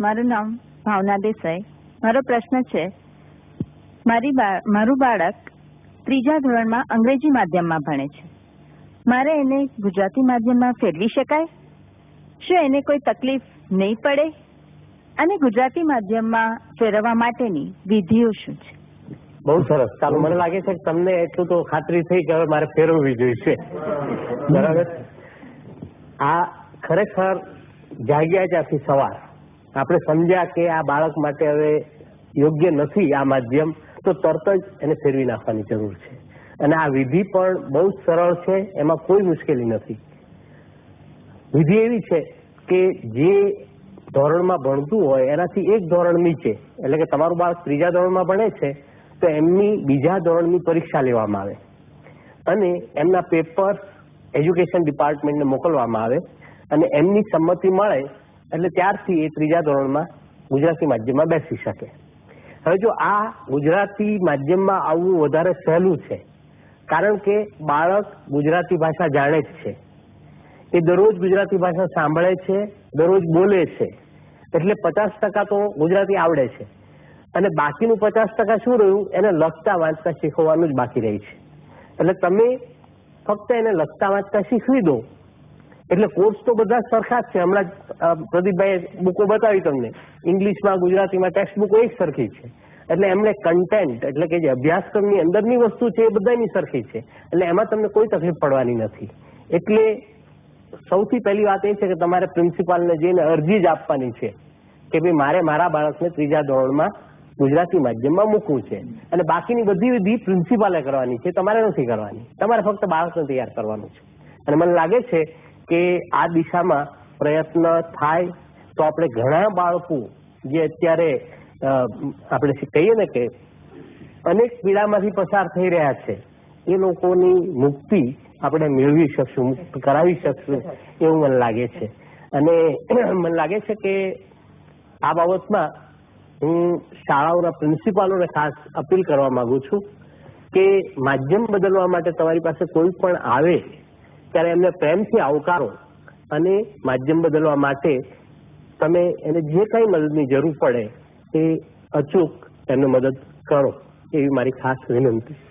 મારું નામ ભાવના દેસાઈ. મારો પ્રશ્ન છે, મારી મારું બાળક ત્રીજા ધોરણમાં અંગ્રેજી માધ્યમમાં ભણે છે. મારે એને ગુજરાતી માધ્યમમાં ફેરવી શકાય? શું એને કોઈ તકલીફ નહીં પડે? અને ગુજરાતી માધ્યમમાં ફેરવવા માટેની વિધિઓ શું છે? બહુ સરસ. ચાલો, મને લાગે છે કે તમને એટલું તો ખાતરી થઈ કે હવે મારે ફેરવવી જોઈશે. બરાબર? આ ખરેખર જાગ્યા ત્યાંથી સવાર. આપણે સમજ્યા કે આ બાળક માટે હવે યોગ્ય નથી આ માધ્યમ, તો તરત જ એને ફેરવી નાખવાની જરૂર છે. અને આ વિધિ પણ બહુ જ સરળ છે, એમાં કોઈ મુશ્કેલી નથી. વિધિ એવી છે કે જે ધોરણમાં ભણતું હોય, એનાથી એક ધોરણ નીચે, એટલે કે તમારું બાળક ત્રીજા ધોરણમાં ભણે છે, તો એમની બીજા ધોરણની પરીક્ષા લેવામાં આવે. અને એમના પેપર એજ્યુકેશન ડિપાર્ટમેન્ટને મોકલવામાં આવે, અને એમની સંમતિ મળે એટલે ત્યારથી એ ત્રીજા ધોરણમાં ગુજરાતી માધ્યમમાં બેસી શકે. હવે જો આ ગુજરાતી માધ્યમમાં આવવું વધારે સહેલું છે, કારણ કે બાળક ગુજરાતી ભાષા જાણે જ છે. એ દરરોજ ગુજરાતી ભાષા સાંભળે છે, દરરોજ બોલે છે. એટલે પચાસ ટકા તો ગુજરાતી આવડે છે. અને બાકીનું પચાસ ટકા શું રહ્યું? એને લખતા વાંચતા શીખવવાનું જ બાકી રહી છે. એટલે તમે ફક્ત એને લખતા વાંચતા શીખવી દો. એટલે કોર્સ તો બધા સરખા જ છે. હમણાં પ્રદીપભાઈ બુકો બતાવી તમને. ઇંગ્લિશમાં, ગુજરાતીમાં ટેક્સ્ટ બુકો એક સરખી છે. એટલે એમણે કન્ટેન્ટ એટલે કે જે અભ્યાસક્રમની અંદરની વસ્તુ છે એ બધાની સરખી છે. એટલે એમાં તમને કોઈ તકલીફ પડવાની નથી. એટલે સૌથી પહેલી વાત એ છે કે તમારે પ્રિન્સિપાલને જઈને અરજી જ આપવાની છે કે ભાઈ મારે મારા બાળકને ત્રીજા ધોરણમાં ગુજરાતી માધ્યમમાં મૂકવું છે. અને બાકીની બધી વિધિ પ્રિન્સિપાલે કરવાની છે. તમારે નથી કરવાની. તમારે ફક્ત બાળકને તૈયાર કરવાનું છે. અને મને લાગે છે કે આ દિશામાં પ્રયત્ન થાય, તો આપણે ઘણા બાળકો જે અત્યારે આપણે કહીએ ને કે અનેક પીડામાંથી પસાર થઈ રહ્યા છે, એ લોકોની મુક્તિ આપણે મેળવી શકશું કરાવી શકશું એવું મને લાગે છે. અને મને લાગે છે કે આ બાબતમાં હું શાળાઓના પ્રિન્સિપાલોને ખાસ અપીલ કરવા માંગુ છું કે માધ્યમ બદલવા માટે તમારી પાસે કોઈ પણ આવે ત્યારે એમને પ્રેમથી આવકારો અને માધ્યમ બદલવા માટે તમે એને જે કઈ મદદની જરૂર પડે એ અચૂક એમને મદદ કરો એવી મારી ખાસ વિનંતી.